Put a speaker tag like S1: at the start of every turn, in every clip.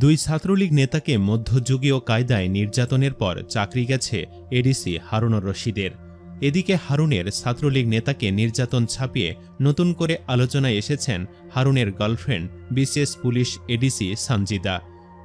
S1: দুই ছাত্রলীগ নেতাকে মধ্যযুগীয় কায়দায় নির্যাতনের পর চাকরি গেছে এডিসি হারুনুর রশিদের। এদিকে হারুনের ছাত্রলীগ নেতাকে নির্যাতন ছাপিয়ে নতুন করে আলোচনায় এসেছেন হারুনের গার্লফ্রেন্ড বিশেষ পুলিশ এডিসি সানজিদা।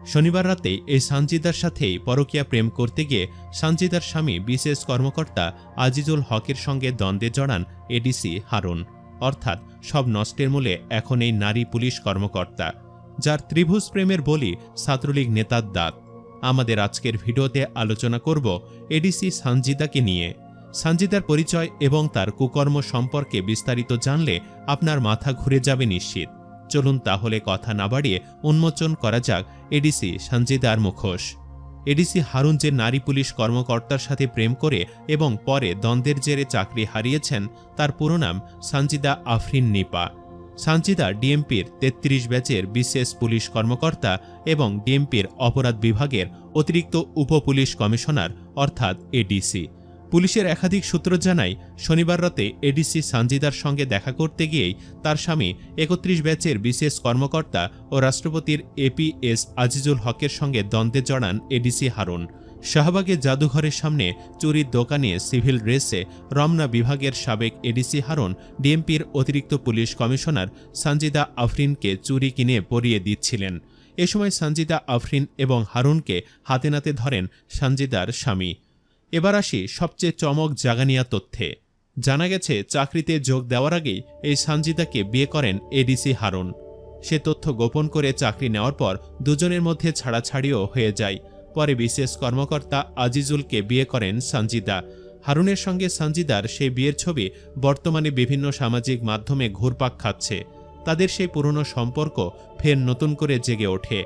S1: শনিবার রাতে এই সানজিদার সাথেই পরকীয়া প্রেম করতে গিয়ে সানজিদার স্বামী বিশেষ কর্মকর্তা আজিজুল হকের সঙ্গে দ্বন্দ্বে জড়ান এডিসি হারুন। অর্থাৎ সব নষ্টের মূলে এখন এই নারী পুলিশ কর্মকর্তা। যার ত্রিভুজ প্রেমের বলি ছাত্রলীগ নেতার দাঁত। আমাদের আজকের ভিডিওতে আলোচনা করব এডিসি সানজিদাকে নিয়ে। সানজিদার পরিচয় এবং তার কুকর্ম সম্পর্কে বিস্তারিত জানলে আপনার মাথা ঘুরে যাবে নিশ্চিত। চলুন তাহলে কথা না বাড়িয়ে উন্মোচন করা যাক এডিসি সঞ্জিদার মুখোশ। এডিসি হারুন যে নারী পুলিশ কর্মকর্তার সাথে প্রেম করে এবং পরে দ্বন্দ্বের জেরে চাকরি হারিয়েছেন, তার পুরো নাম সঞ্জিদা আফরিন নিপা। সানজিদা ডিএমপির তেত্রিশ ব্যাচের বিশেষ পুলিশ কর্মকর্তা এবং ডিএমপির অপরাধ বিভাগের অতিরিক্ত উপপুলিশ কমিশনার, অর্থাৎ এডিসি। পুলিশের একাধিক সূত্র জানায়, শনিবার রাতে এডিসি সানজিদার সঙ্গে দেখা করতে গিয়েই তার স্বামী একত্রিশ ব্যাচের বিশেষ কর্মকর্তা ও রাষ্ট্রপতির এপিএস আজিজুল হকের সঙ্গে দ্বন্দ্বে জড়ান এডিসি হারুন। শাহবাগের জাদুঘরের সামনে চুরির দোকানে সিভিল ড্রেসে রমনা বিভাগের সাবেক এডিসি হারুন, ডিএমপির অতিরিক্ত পুলিশ কমিশনার সঞ্জিদা আফরিনকে চুরি কিনে পরিয়ে দিচ্ছিলেন। এ সময় সঞ্জিদা আফরিন এবং হারুনকে হাতে নাতে ধরেন সঞ্জিদার স্বামী। এবার আসি সবচেয়ে চমক জাগানিয়া তথ্যে। জানা গেছে, চাকরিতে যোগ দেওয়ার আগেই এই সানজিদাকে বিয়ে করেন এডিসি হারুন। সে তথ্য গোপন করে চাকরি নেওয়ার পর দুজনের মধ্যে ছাড়াছাড়িও হয়ে যায়। পরে বিশেষ কর্মকর্তা আজিজুলকে বিয়ে করেন সঞ্জিদা হারুনের সঙ্গে সঞ্জিদার সেই বিয়ের ছবি বর্তমানে বিভিন্ন সামাজিক মাধ্যমে ঘুরপাক খাচ্ছে। তাদের সেই পুরনো সম্পর্ক ফের নতুন করে জেগে ওঠে।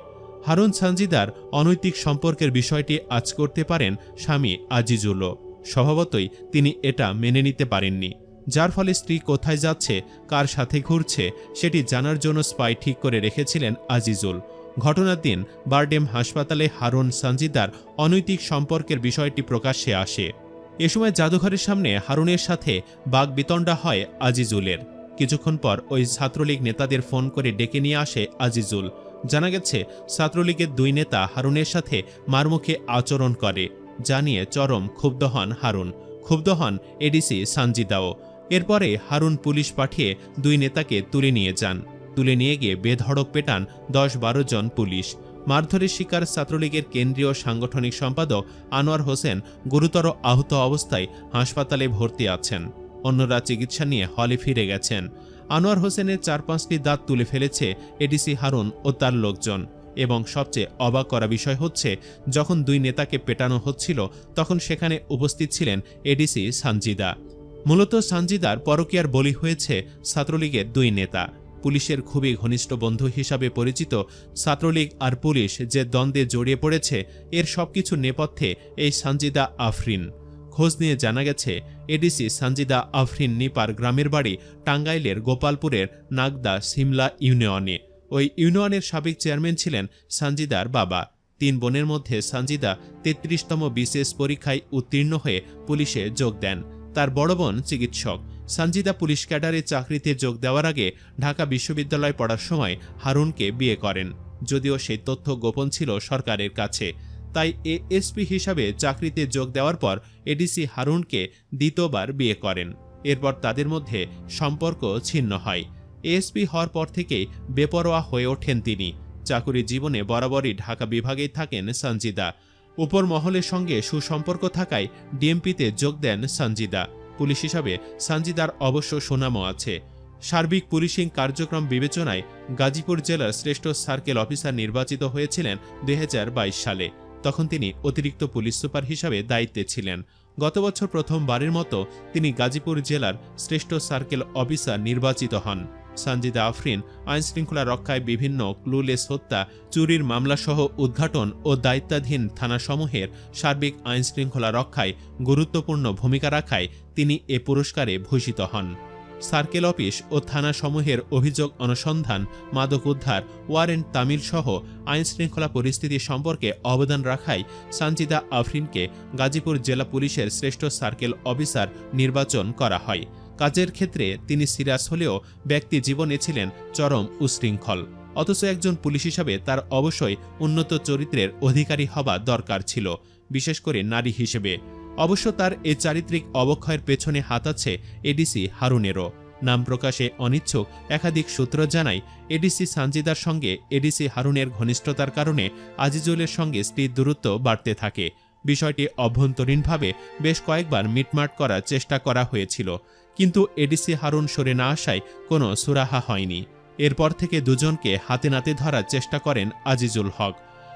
S1: হারুন সানজিদার অনৈতিক সম্পর্কের বিষয়টি আজ করতে পারেন স্বামী আজিজুলও। স্বভাবতই তিনি এটা মেনে নিতে পারেননি। যার ফলে স্ত্রী কোথায় যাচ্ছে, কার সাথে ঘুরছে, সেটি জানার জন্য স্পাই ঠিক করে রেখেছিলেন আজিজুল। ঘটনার দিন বারডেম হাসপাতালে হারুন সানজিদার অনৈতিক সম্পর্কের বিষয়টি প্রকাশ্যে আসে। এ সময় জাদুঘরের সামনে হারুনের সাথে বাগবিতণ্ডা হয় আজিজুলের। কিছুক্ষণ পর ওই ছাত্রলীগ নেতাদের ফোন করে ডেকে নিয়ে আসে আজিজুল। জানা গেছে, ছাত্রলীগের দুই নেতা হারুনের সাথে মারমুখে আচরণ করে জানিয়ে চরম ক্ষুব্ধ হন হারুন। ক্ষুব্ধ হন এডিসি সানজিদাও। এরপরে হারুন পুলিশ পাঠিয়ে দুই নেতাকে তুলে নিয়ে যান। তুলে নিয়ে গিয়ে বেধড়ক পেটান দশ বারো জন পুলিশ। মারধরের শিকার ছাত্রলীগের কেন্দ্রীয় সাংগঠনিক সম্পাদক আনোয়ার হোসেন গুরুতর আহত অবস্থায় হাসপাতালে ভর্তি আছেন। অন্যরা চিকিৎসা নিয়ে হলে ফিরে গেছেন। আনোয়ার হোসেনের চার পাঁচটি দাঁত তুলে ফেলেছে এডিসি হারুন ও তার লোকজন এবং সবচেয়ে অবাক করা বিষয় হচ্ছে, যখন দুই নেতাকে পেটানো হচ্ছিল, তখন সেখানে উপস্থিত ছিলেন এডিসি সানজিদা। মূলত সানজিদার পরকিয়ার বলি হয়েছে ছাত্রলীগের দুই নেতা। পুলিশের খুবই ঘনিষ্ঠ বন্ধু হিসাবে পরিচিত ছাত্রলীগ আর পুলিশ যে দ্বন্দ্বে জড়িয়ে পড়েছে, এর সবকিছু নেপথ্যে এই সানজিদা আফরিন। খোঁজ নিয়ে জানা গেছে, এডিসি সঞ্জিদা আফরিন নিপার গ্রামের বাড়ি টাঙ্গাইলের গোপালপুরের নাগদা সিমলা ইউনিয়নে। ওই ইউনিয়নের সাবেক চেয়ারম্যান ছিলেন সঞ্জিদার বাবা। তিন বোনের মধ্যে সঞ্জিদা তেত্রিশতম বিশেষ পরীক্ষায় উত্তীর্ণ হয়ে পুলিশে যোগ দেন। তার বড় বোন চিকিৎসক। সঞ্জিদা পুলিশ ক্যাডারে চাকরিতে যোগ দেওয়ার আগে ঢাকা বিশ্ববিদ্যালয় পড়ার সময় হারুনকে বিয়ে করেন, যদিও সেই তথ্য গোপন ছিল সরকারের কাছে। তাই এএসপি হিসাবে চাকরিতে যোগ দেওয়ার পর এডিসি হারুনকে দ্বিতীয়বার বিয়ে করেন। এরপর তাদের মধ্যে সম্পর্ক ছিন্ন হয়। এএসপি হওয়ার পর থেকেই বেপরোয়া হয়ে ওঠেন তিনি। চাকুরি জীবনে বরাবরই ঢাকা বিভাগেই থাকেন সঞ্জিদা উপর মহলের সঙ্গে সুসম্পর্ক থাকায় ডিএমপিতে যোগ দেন সঞ্জিদা পুলিশ হিসাবে সানজিদার অবশ্য সুনামও আছে। সার্বিক পুলিশিং কার্যক্রম বিবেচনায় গাজীপুর জেলার শ্রেষ্ঠ সার্কেল অফিসার নির্বাচিত হয়েছিলেন দুই হাজার বাইশ সালে। তখন তিনি অতিরিক্ত পুলিশ সুপার হিসাবে দায়িত্বে ছিলেন। গত বছর প্রথমবারের মতো তিনি গাজীপুর জেলার শ্রেষ্ঠ সার্কেল অফিসার নির্বাচিত হন। সঞ্জিদা আফরিন আইনশৃঙ্খলা রক্ষায় বিভিন্ন ক্লুলেস হত্যা, চুরির মামলাসহ উদ্ঘাটন ও দায়িত্বাধীন থানাসমূহের সার্বিক আইনশৃঙ্খলা রক্ষায় গুরুত্বপূর্ণ ভূমিকা রাখায় তিনি এ পুরস্কারে ভূষিত হন। সার্কেল অফিস ও থানাসমূহের অভিযোগ অনুসন্ধান, মাদক উদ্ধার, ওয়ারেন্ট তামিল সহ আইনশৃঙ্খলা পরিস্থিতি সম্পর্কে অবদান রাখায় সানজিদা আফরিনকে গাজীপুর জেলা পুলিশের শ্রেষ্ঠ সার্কেল অফিসার নির্বাচন করা হয়। কাজের ক্ষেত্রে তিনি সিরাস হলেও ব্যক্তি জীবনে ছিলেন চরম উশৃঙ্খল। অথচ একজন পুলিশ হিসাবে তার অবশ্যই উন্নত চরিত্রের অধিকারী হওয়া দরকার ছিল, বিশেষ করে নারী হিসেবে। অবশ্য তার এ চারিত্রিক অবক্ষয়ের পেছনে হাত আছে এডিসি হারুনেরও। নাম প্রকাশে অনিচ্ছুক, একাধিক সূত্র জানায়, এডিসি সানজিদার সঙ্গে এডিসি হারুনের ঘনিষ্ঠতার কারণে আজিজুলের সঙ্গে স্ত্রীর দূরত্ব বাড়তে থাকে। বিষয়টি অভ্যন্তরীণভাবে বেশ কয়েকবার মিটমাট করার চেষ্টা করা হয়েছিল। কিন্তু এডিসি হারুন সরে না আসায় কোনো সুরাহা হয়নি। এরপর থেকে দুজনকে হাতে নাতে ধরার চেষ্টা করেন আজিজুল হক।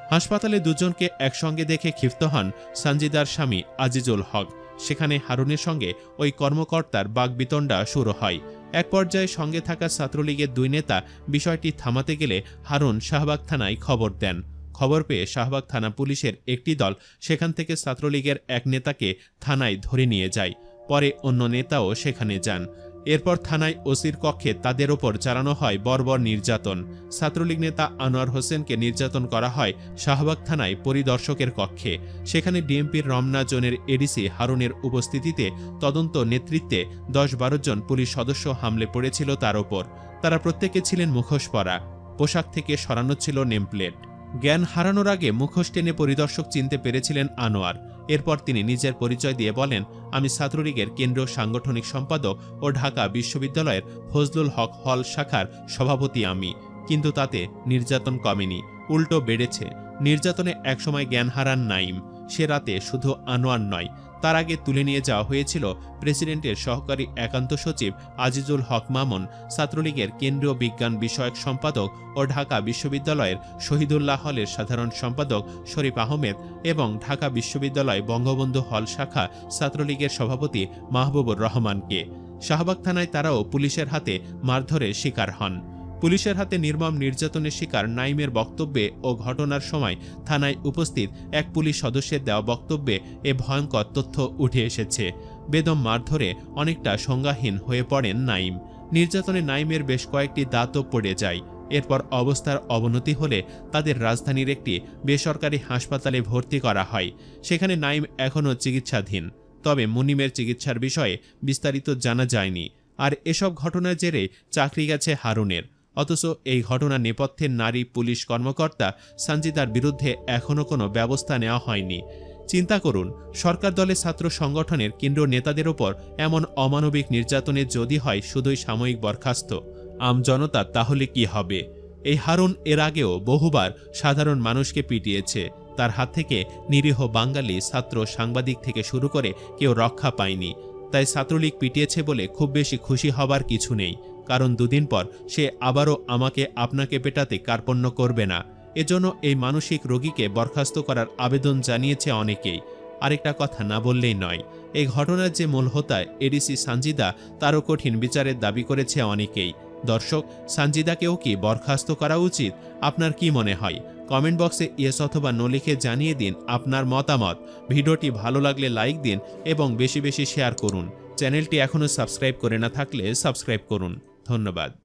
S1: হাসপাতালে দুজনকে একসঙ্গে দেখে ক্ষিপ্ত হন সঞ্জিদার স্বামী আজিজুল হক। সেখানে হারুনের সঙ্গে ওই কর্মকর্তার বাগবিতণ্ডা শুরু হয়। এক পর্যায়ে সঙ্গে থাকা ছাত্রলীগের দুই নেতা বিষয়টি থামাতে গেলে হারুন শাহবাগ থানায় খবর দেন। খবর পেয়ে শাহবাগ থানা পুলিশের একটি দল সেখান থেকে ছাত্রলীগের এক নেতাকে থানায় ধরে নিয়ে যায়। পরে অন্য নেতাও সেখানে যান। এরপর থানায় ওসির কক্ষে তাদের ওপর চালানো হয় বর্বর নির্যাতন। ছাত্রলীগ নেতা আনোয়ার হোসেনকে নির্যাতন করা হয় শাহবাগ থানায় পরিদর্শকের কক্ষে। সেখানে ডিএমপির রমনা জোনের এডিসি হারুনের উপস্থিতিতে তদন্ত নেতৃত্বে দশ বারো জন পুলিশ সদস্য হামলে পড়েছিল তার ওপর। তারা প্রত্যেকে ছিলেন মুখোশ পরা পোশাক থেকে সরানো ছিল নেমপ্লেট। জ্ঞান হারানোর আগে মুখোশ টেনে পরিদর্শক চিনতে পেরেছিলেন আনোয়ার। এরপর তিনি নিজের পরিচয় দিয়ে বলেন, আমি ছাত্রলীগের কেন্দ্রীয় সাংগঠনিক সম্পাদক ও ঢাকা বিশ্ববিদ্যালয়ের ফজলুল হক হল শাখার সভাপতি আমি। কিন্তু তাতে নির্যাতন কমেনি, উল্টো বেড়েছে। নির্যাতনে একসময় জ্ঞান হারান নাইম। সে রাতে শুধু আনোয়ার নয় তার আগে তুলে নিয়ে যাওয়া হয়েছিল প্রেসিডেন্টের সহকারী একান্ত সচিব আজিজুল হক মামুন, ছাত্রলীগের কেন্দ্রীয় বিজ্ঞান বিষয়ক সম্পাদক ও ঢাকা বিশ্ববিদ্যালয়ের শহীদুল্লাহ হলের সাধারণ সম্পাদক শরীফ আহমেদ এবং ঢাকা বিশ্ববিদ্যালয় বঙ্গবন্ধু হল শাখা ছাত্রলীগের সভাপতি মাহবুবুর রহমানকে। শাহবাগ থানায় তারাও পুলিশের হাতে মারধরের শিকার হন। পুলিশের হাতে নির্মম নির্যাতনের শিকার নাইমের বক্তব্যে ও ঘটনার সময় থানায় উপস্থিত এক পুলিশ সদস্যের দেওয়া বক্তব্যে এ ভয়ঙ্কর তথ্য উঠে এসেছে। বেদম মারধরে অনেকটা সংজ্ঞাহীন হয়ে পড়েন নাইম। নির্যাতনে নাইমের বেশ কয়েকটি দাঁতও পড়ে যায়। এরপর অবস্থার অবনতি হলে তাদের রাজধানীর একটি বেসরকারি হাসপাতালে ভর্তি করা হয়। সেখানে নাইম এখনও চিকিৎসাধীন। তবে মুনিমের চিকিৎসার বিষয়ে বিস্তারিত জানা যায়নি। আর এসব ঘটনার জেরে চাকরি গেছে হারুনের। অথচ এই ঘটনা নেপথ্যের নারী, পুলিশ কর্মকর্তা সঞ্জিদার বিরুদ্ধে এখনও কোনো ব্যবস্থা নেওয়া হয়নি। চিন্তা করুন, সরকার দলের ছাত্র সংগঠনের কেন্দ্র নেতাদের ওপর এমন অমানবিক নির্যাতনে যদি হয় শুধুই সাময়িক বরখাস্ত। আমজনতা তাহলে কি হবে? এই হারুন এর আগেও বহুবার সাধারণ মানুষকে পিটিয়েছে। তার হাত থেকে নিরীহ বাঙালি ছাত্র সাংবাদিক থেকে শুরু করে কেউ রক্ষা পায়নি। তাই ছাত্রলীগ পিটিয়েছে বলে খুব বেশি খুশি হবার কিছু নেই। কারণ দুদিন পর সে আবারও আমাকে, আপনাকে পেটাতে কার্পণ্য করবে না। এজন্য এই মানসিক রোগীকে বরখাস্ত করার আবেদন জানিয়েছে অনেকেই। আরেকটা কথা না বললেই নয়, এই ঘটনার যে মূল হোতায় এডিসি সানজিদা তারও কঠিন বিচারের দাবি করেছে অনেকেই। দর্শক, সানজিদাকেও কি বরখাস্ত করা উচিত? আপনার কি মনে হয়? কমেন্ট বক্সে ইয়েস অথবা নো লিখে জানিয়ে দিন আপনার মতামত। ভিডিওটি ভালো লাগলে লাইক দিন এবং বেশি বেশি শেয়ার করুন। চ্যানেলটি এখনও সাবস্ক্রাইব করে না থাকলে সাবস্ক্রাইব করুন। ধন্যবাদ।